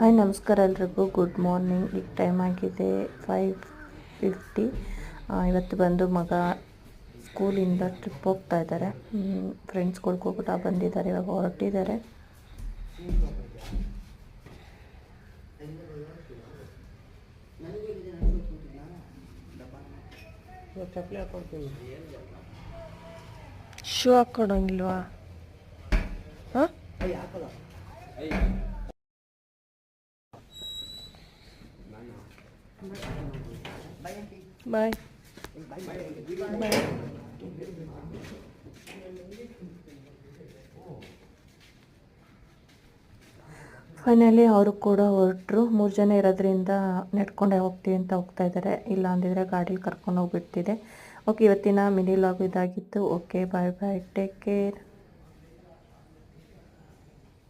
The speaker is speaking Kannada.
ಹಾಯ್ ನಮಸ್ಕಾರ ಎಲ್ರಿಗೂ. ಗುಡ್ ಮಾರ್ನಿಂಗ್ ಈಗ ಟೈಮ್ ಆಗಿದೆ ಫೈವ್ ಫಿಫ್ಟಿ ಇವತ್ತು ಬಂದು ಮಗ ಸ್ಕೂಲಿಂದ ಟ್ರಿಪ್ ಹೋಗ್ತಾ ಇದ್ದಾರೆ. ಫ್ರೆಂಡ್ಸ್ಗಳು ಹೋಗ್ಬಿಟ್ಟು ಬಂದಿದ್ದಾರೆ. ಇವಾಗ ಹೊರಟಿದ್ದಾರೆ. ಶೂ ಹಾಕ್ಕೊಡಂಗಿಲ್ವಾ ಹಾಂ? ಬಾಯ್ ಬಾಯ್ ಫೈನಲಿ ಅವರು ಕೂಡ ಹೊರಟರು. ಮೂರು ಜನ ಇರೋದ್ರಿಂದ ನಡ್ಕೊಂಡೇ ಹೋಗ್ತೀವಿ ಅಂತ ಹೋಗ್ತಾ ಇದ್ದಾರೆ. ಇಲ್ಲ ಅಂದಿದ್ರೆ ಗಾಡೀಲಿ ಕರ್ಕೊಂಡು ಹೋಗ್ಬಿಡ್ತಿದೆ. ಓಕೆ ಇವತ್ತಿನ ಮಿನಿ ಲಾಗ್ ಇದಾಗಿತ್ತು. Okay bye bye take care